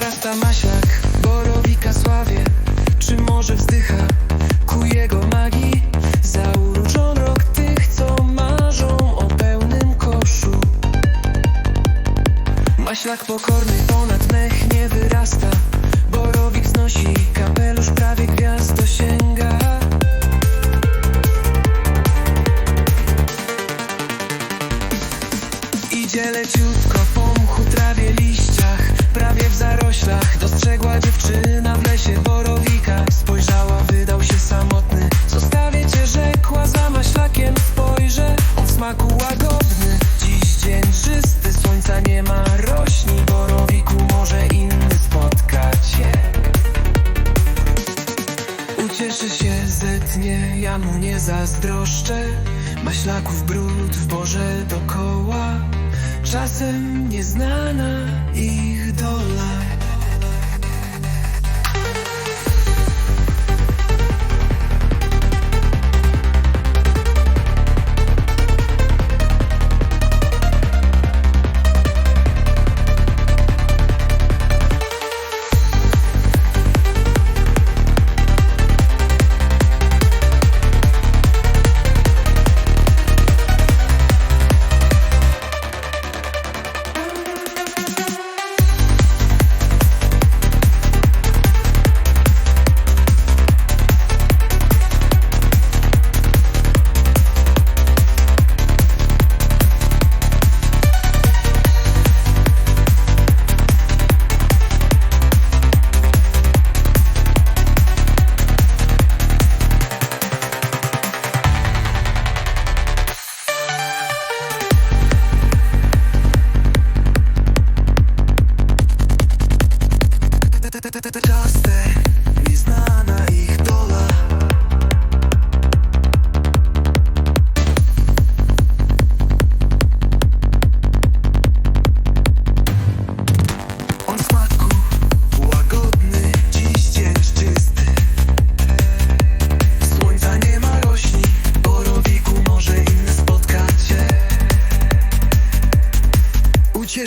dorasta maślak, borowika sławie. Czy może wzdycha ku jego magii? Zauroczon rok tych, co marzą o pełnym koszu. Maślak pokorny Ucieszy się, zetnie, ja mu nie zazdroszczę. Maślaków brud w Boże dokoła Czasem nieznana ich dola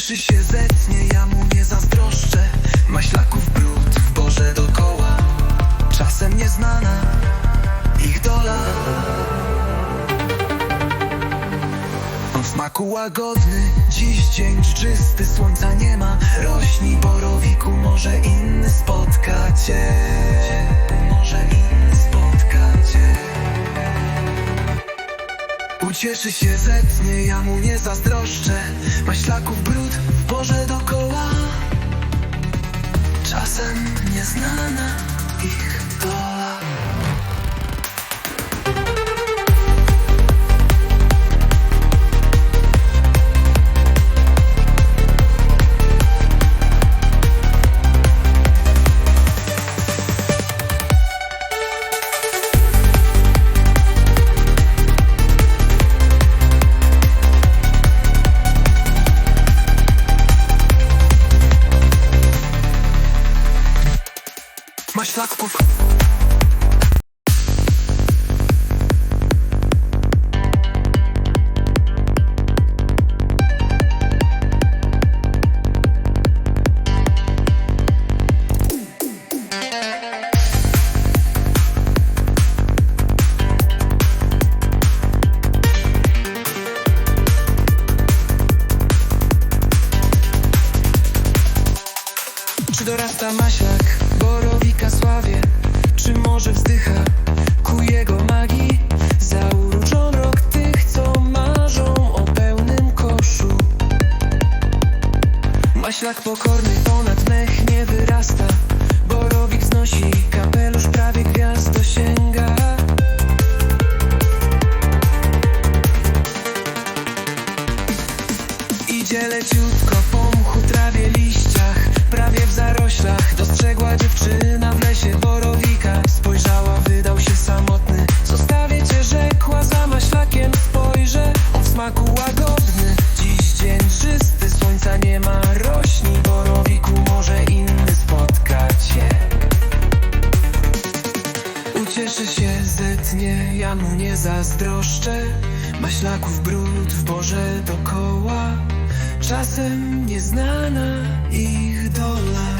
Ucieszy się, zetnie, ja mu nie zazdroszczę. Maślaków brud w Boże dokoła. Czasem nieznana ich dola. On w smaku łagodny, dziś dzień czysty Słońca nie ma, rośni borowiku Może inny spotka cię Ucieszy się, zetnie, ja mu nie zazdroszczę. Maślaków brud w Boże dokoła. Czasem nieznana ich Maślak pokorny Ucieszy się, zetnie, ja mu nie zazdroszczę. Maślaków brud w Boże dokoła. Czasem nieznana ich dola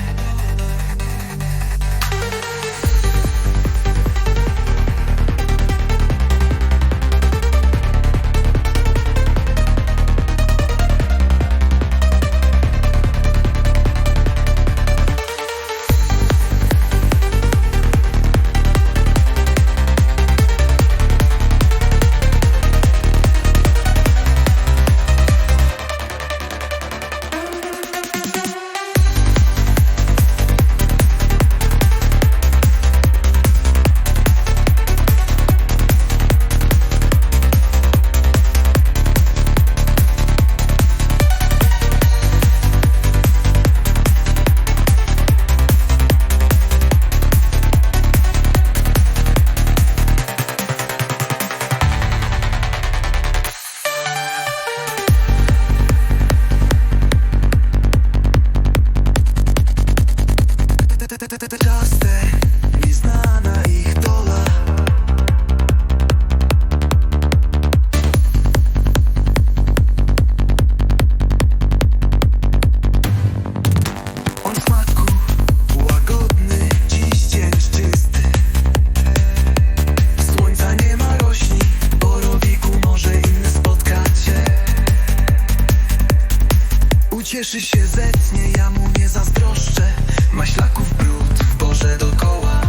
Ucieszy się, zetnie, ja mu nie zazdroszczę. Maślaków brud w Boże dokoła.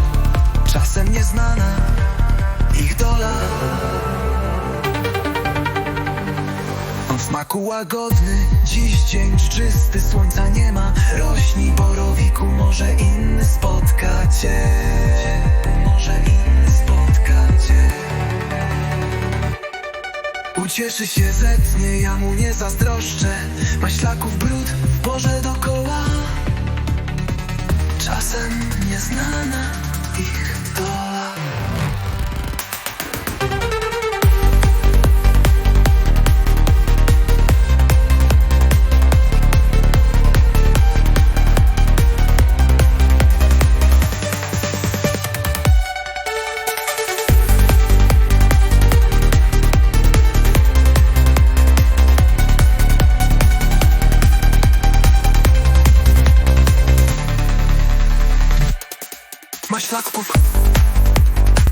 Czasem nieznana ich dola. On w smaku łagodny, dziś dzień czysty Słońca nie ma, rośnij borowiku Może inny spotka cię. Może inny Ucieszy się, zetnie, ja mu nie zazdroszczę. Maślaków brud w Boże dokoła. Czasem nieznana Fuck.